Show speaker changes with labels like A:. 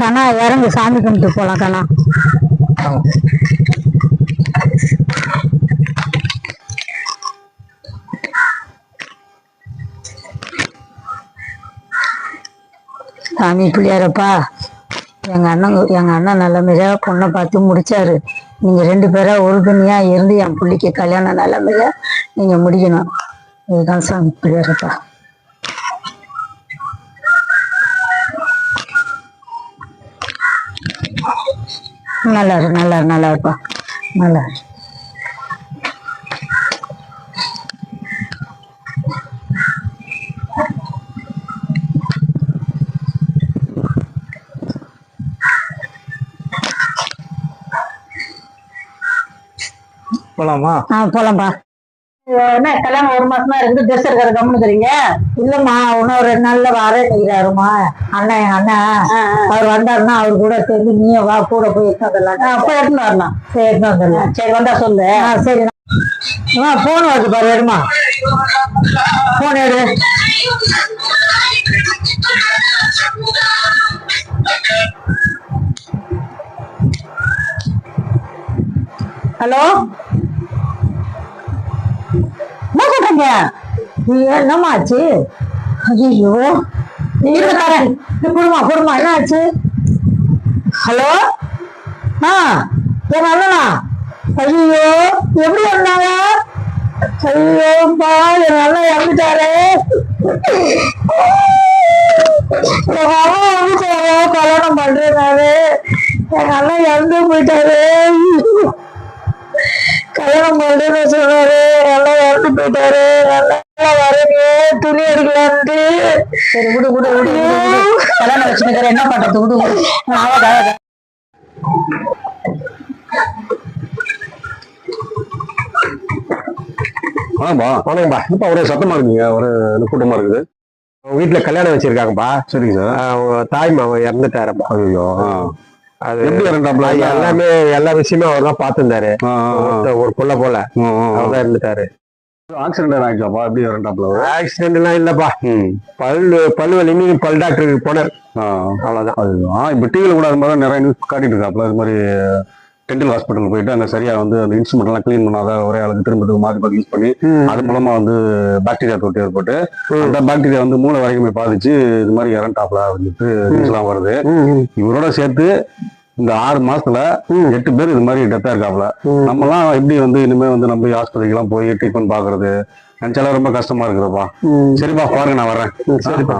A: கண்ணா இறங்கு சாமி கும்பிட்டு போலாம் கண்ணா. சாமி பிள்ளையாரப்பா எங்க அண்ணன் எங்க அண்ணன் நல்ல பொண்ணை பார்த்து முடிச்சாரு. நீங்க ரெண்டு பேரா உறுதுணையா இருந்து என் பிள்ளைக்கு கல்யாணம் நல்ல நீங்க முடிக்கணும். இதுதான் சாமி பிள்ளைப்பா நல்லா இரு நல்லா இரு நல்லா இருப்பா நல்லா
B: போலாமா?
A: ஆ போலாம்பா என்ன கல்யாணம் ஒரு மாசமா இருந்து ட்ரெஸ் எடுக்கிற கம்முனுக்குறீங்க? இல்லம்மா இன்னும் ரெண்டு நாள்ல வரேன்னுக்கிறாருமா அண்ணன் என் அண்ணன் அவர் வந்தாருன்னா அவர் கூட சேர்ந்து நீயும் வா கூட போய் எடுத்து வந்துடலாம் அப்ப எடுத்துன்னு வரலாம். சரி எடுத்து வந்துடலாம். சரி வந்தா சொல்லு. ஆ சரி. ஆ போன் வருது பாரு எடுமா போன் எடு. ஹலோ வந்தீங்க சொல்றீங்க என்னம்மா ஆச்சு? ஐயோ நீ தரேன். நீ என்ன ஆச்சு? ஹலோ? ஆ என் அண்ணனா? ஐயோ எப்படி இருந்தாங்க? ஐயோ பா என் அண்ணன் இறந்துட்டாரு. எங்க அம்மா இறந்துட்டாரு. கல்யாணம் பண்றேனாரு எங்க அண்ணன் இறந்து போயிட்டாரு. கல்யாணம் பண்றேன்னு சொன்னாரு. நல்லா இறந்து போயிட்டாரு. நல்லா வரீங்க துணி எடுக்கலான்ட்டு சரி விடு விடு விடு. கல்யாணம் வச்சுருக்கிற என்ன பண்றது? விடு விடு. ஆவாத.
B: ஆமாப்பா வணக்கம்பா இப்ப ஒரே சத்தமா இருக்கீங்க ஒரு கூட்டமா இருக்குது.
C: வீட்டுல கல்யாணம் வச்சிருக்காங்கப்பா.
B: சரிங்க சார்.
C: தாய் மாமன் இறந்துட்டாருப்பா.
B: ஐயோ.
C: அது அது எல்லாமே எல்லா விஷயமே அவர் தான் பார்த்துருந்தாரு ஒரு புள்ள போல. அவர் தான் இருந்துட்டாரு
B: ஆக்சிடென்ட் ஆயிடுச்சாப்பா? எப்படி இறந்தாப்ல
C: ஆக்சிடென்ட் எல்லாம் இல்லப்பா. பல் பல் வலி இன்னைக்கு பல் டாக்டருக்கு போனார். அவ்வளவுதான்.
B: அதுதான் இப்போ டிவியில் கூட அது மாதிரி நிறைய நியூஸ் காட்டிட்டு இருக்காப்ல இது மாதிரி டென்டல் ஹாஸ்பிட்டல் போயிட்டு அங்கே சரியா வந்து அந்த இன்ஸ்ட்ருமெண்ட் எல்லாம் க்ளீன் பண்ணாத ஒரே ஆளுக்கு திரும்ப மாற்றி யூஸ் பண்ணி அது மூலமா வந்து பாக்டீரியா தொட்டு ஏற்பட்டு அந்த பாக்டீரியா வந்து மூளை வரைக்கும் பாதிச்சு இது மாதிரி இறண்டாப்ல அப்படின்ட்டு நியூஸ்லாம் வருது. இவரோட சேர்த்து இந்த ஆறு மாசத்துல எட்டு பேர் இது மாதிரி டெத்தா இருக்காப்ல நம்மலாம் எப்படி வந்து இனிமே வந்து நம்ம ஆஸ்பத்திரிக்கெல்லாம் போய் ட்ரீட்மெண்ட் பாக்குறது நினைச்சாலும் ரொம்ப கஷ்டமா இருக்குதுப்பா. சரிப்பா பாருங்க நான் வரேன்
C: சரிப்பா.